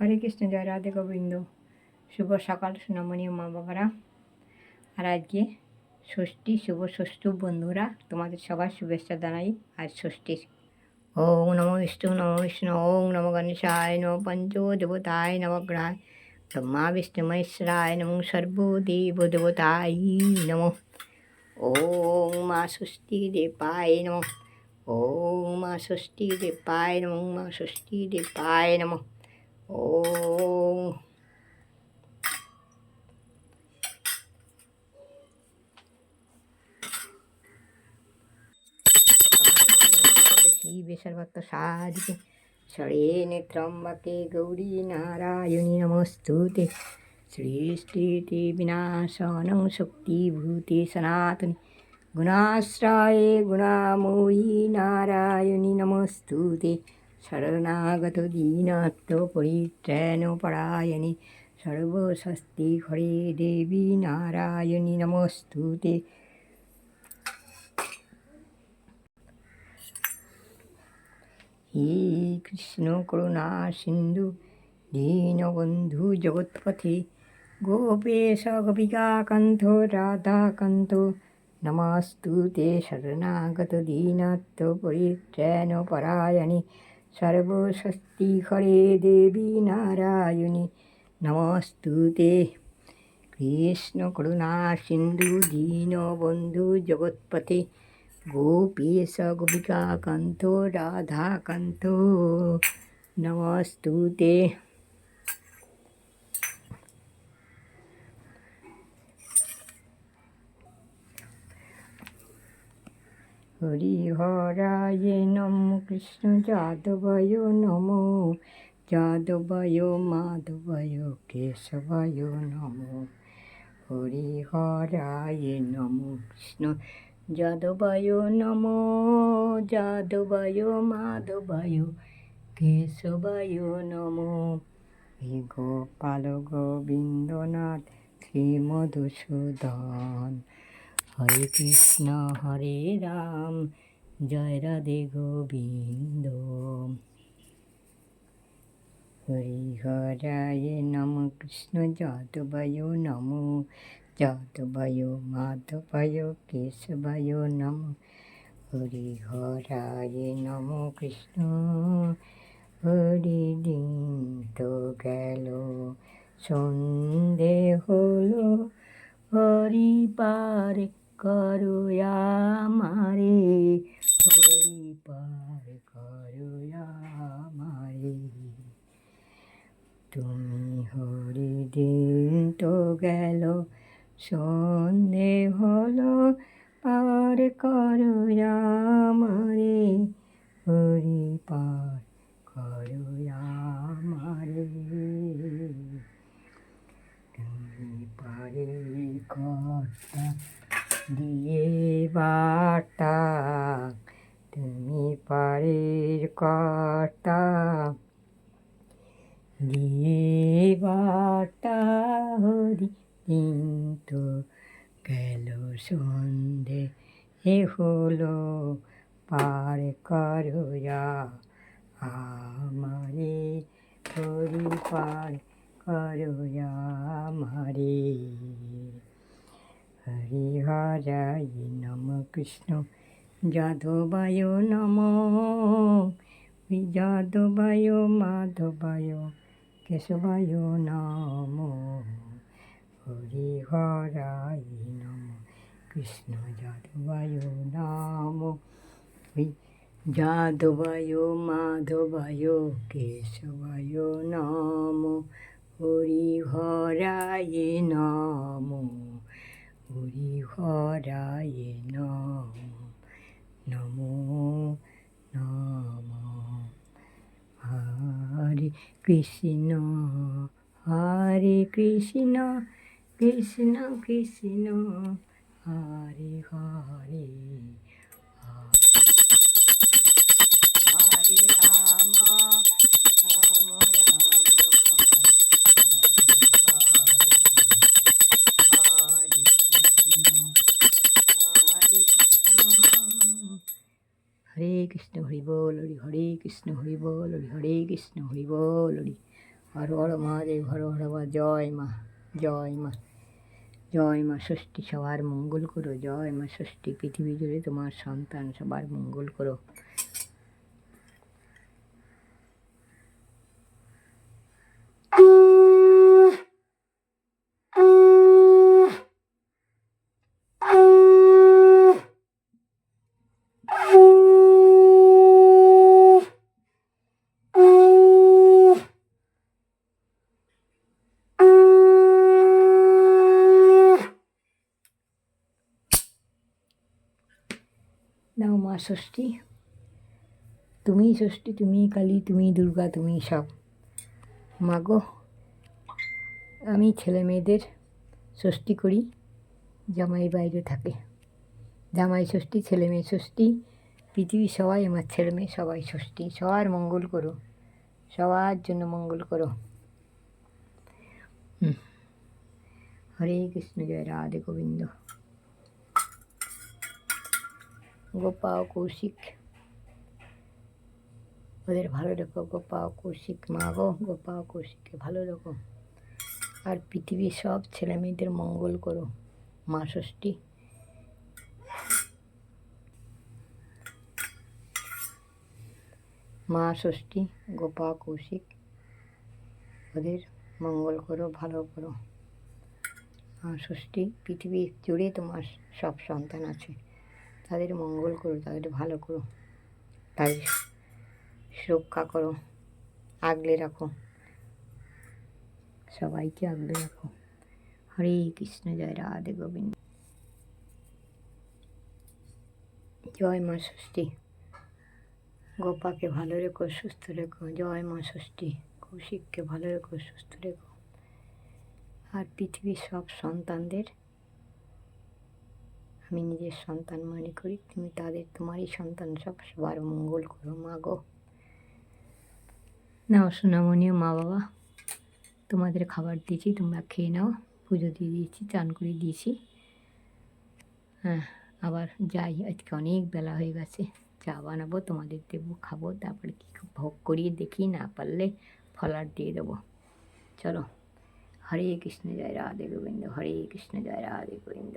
হরে কৃষ্ণ, জয় রাধে গোবিন্দ। শুভ সকাল সোনামণি মা বাবারা। আর আজকে ষষ্ঠী, শুভ ষষ্ঠী বন্ধুরা, তোমাদের সবার শুভেচ্ছা জানাই। আজ ষষ্ঠীর ওং নমো বিষ্ণু নমো বিষ্ণু ওং নমো গণেশায় নম পঞ্চো দেবতায় নবগ্রহায় ব্রহ্মা, বিষ্ণু, মহেশ্বরায় নমো সর্বদেব দেবতায় নমো। ওং মা ষষ্ঠী দেবায় নমো। ওং মা ষষ্ঠী দেবায় নমো, মা ষষ্ঠী দেবায় নমো। ওম শিবে সর্বত্র সাধিকে ষড়েনে ত্রম্বকে গৌরী নারায়ণী নমস্তুতে। সৃষ্টিতে বিনাশনং শক্তিভূতে সনাতনী। গুণাশ্রয়ে গুণাময়ী নারায়ণী নমস্তুতে। শরণাগত দীনাত্ম পরিত্রাণ পরায়ণী সর্বস্বস্তি হরে দেবী নারায়ণী নমস্তুতে হে কৃষ্ণ করুণা সিন্ধু দীনবন্ধু জগৎপথে গোপেশ গোপিকাকান্ত রাধাকান্ত নমস্তুতে শরণাগত দীনাত্ম পরিত্রাণ পরায়ণী সর্বস্বস্তি হরে দেবী নারায়ণী। নমস্তুতে কৃষ্ণ করুণা সিন্ধু দীন বন্ধু জগৎপথে। গোপীশ গোপিকাকান্ত রাধাকান্ত। নমস্তুতে হরিহরায় নম কৃষ্ণ যাদবায় নম। যাদবায়, মাধবায়, কেশবায় নম। হরিহরায় নম কৃষ্ণ যাদবায় নম। যাদবায়, মাধবায়, কেশবায় নম। হে গোপাল গোবিন্দনাথ, শ্রী মধুসূদন। হরে কৃষ্ণ, হরে রাম। জয় রাধে গোবিন্দ। হরি হরায় নম কৃষ্ণ যাদবায় নম। যাদবায় মাধবায়, কেশবায় নম। হরি হরায় নম কৃষ্ণ। হরি দিন তো গেল, সন্ধে হলো, হরি পারে করো আমারে হরি পার করো আমারে তুমি হরি দিন তো গেল, সন্ধে হলো, পার করো আমারে হরি পার করো আমারে তুমি পারে দিয়ে বার্তা, তুমি পারের কর্তা। দিয়ে বার্তা, হরি কিন্তু গেল সন্ধে, এ হলো পার করয়া আমারে হরি পার করয়া আমারে। হরি হরাই নম কৃষ্ণ। যাদবায় নম। যাদবায়, মাধবায়, কেশবায় নম। হরি হরাই নম কৃষ্ণ, যাদবায় নাম। যাদবায়, মাধবায়, কেশবায় নাম। হরি হরায় নম। হরি হরায় নম নমো নম হরে কৃষ্ণ হরে কৃষ্ণ কৃষ্ণ কৃষ্ণ হরে হরে। হরে কৃষ্ণ, হরে বল, হরি হরে কৃষ্ণ, হরি বল, হরি হরে কৃষ্ণ, হরি বল, হরি হর হর মহাদেব, হর হর মা জয় মা জয় মা জয় মা, ষষ্ঠী সবার মঙ্গল করো, জয় মা, ষষ্ঠী পৃথিবী জুড়ে তোমার সন্তান সবার মঙ্গল করো। মা ষষ্ঠী। তুমি ষষ্ঠী তুমি কালী তুমি দুর্গা তুমি সব। মাগো, আমি ছেলে মেয়েদের ষষ্ঠী করি, জামাই বাইরে থাকে। জামাই ষষ্ঠী, ছেলে মেয়ে ষষ্ঠী, পৃথিবীর সবাই আমার ছেলে মেয়ে, সবাই ষষ্ঠী। সবার মঙ্গল করো, সবার জন্য মঙ্গল করো। হরে কৃষ্ণ, জয় রাধে গোবিন্দ। গোপা ও কৌশিক। ওদের ভালো রেখো, গোপা ও কৌশিক মা গো, গোপা ও কৌশিককে ভালো রেখো। আর পৃথিবীর সব ছেলে মেয়েদের মঙ্গল করো, মা ষষ্ঠী। মা ষষ্ঠী, গোপা কৌশিক, ওদের মঙ্গল করো, ভালো করো। মা ষষ্ঠী, পৃথিবী জুড়ে তোমার সব সন্তান আছে। তাদের মঙ্গল করো তাদের ভালো করো। তাদের সুরক্ষা করো, আগলে রাখো। সবাইকে আগলে রাখো। হরে কৃষ্ণ, জয় রাধে গোবিন্দ। জয় মা ষষ্ঠী। গোপাকে ভালো রেখো, সুস্থ রেখো। জয় মা ষষ্ঠী। কৌশিককে ভালো রেখো, সুস্থ রেখো। আর পৃথিবীর সব সন্তানদের আমি নিজের সন্তান মনে করি, তুমি তাদের, তোমারই সন্তান সব সবার মঙ্গল করো, মা গো। নাও সোনামণিও মা বাবা, তোমাদের খাবার দিয়েছি, তোমরা খেয়ে নাও, পুজো দিয়ে দিয়েছি, চান করে দিয়েছি। হ্যাঁ আবার যাই, আজকে অনেক বেলা হয়ে গেছে, চা বানাবো, তোমাদের দেবো, খাব, তারপরে কী ভোগ করিয়ে দেখি, না পারলে ফলার দিয়ে দেবো। চলো, হরে কৃষ্ণ জয়, রাধে গোবিন্দ, হরে কৃষ্ণ জয়, রাধে গোবিন্দ।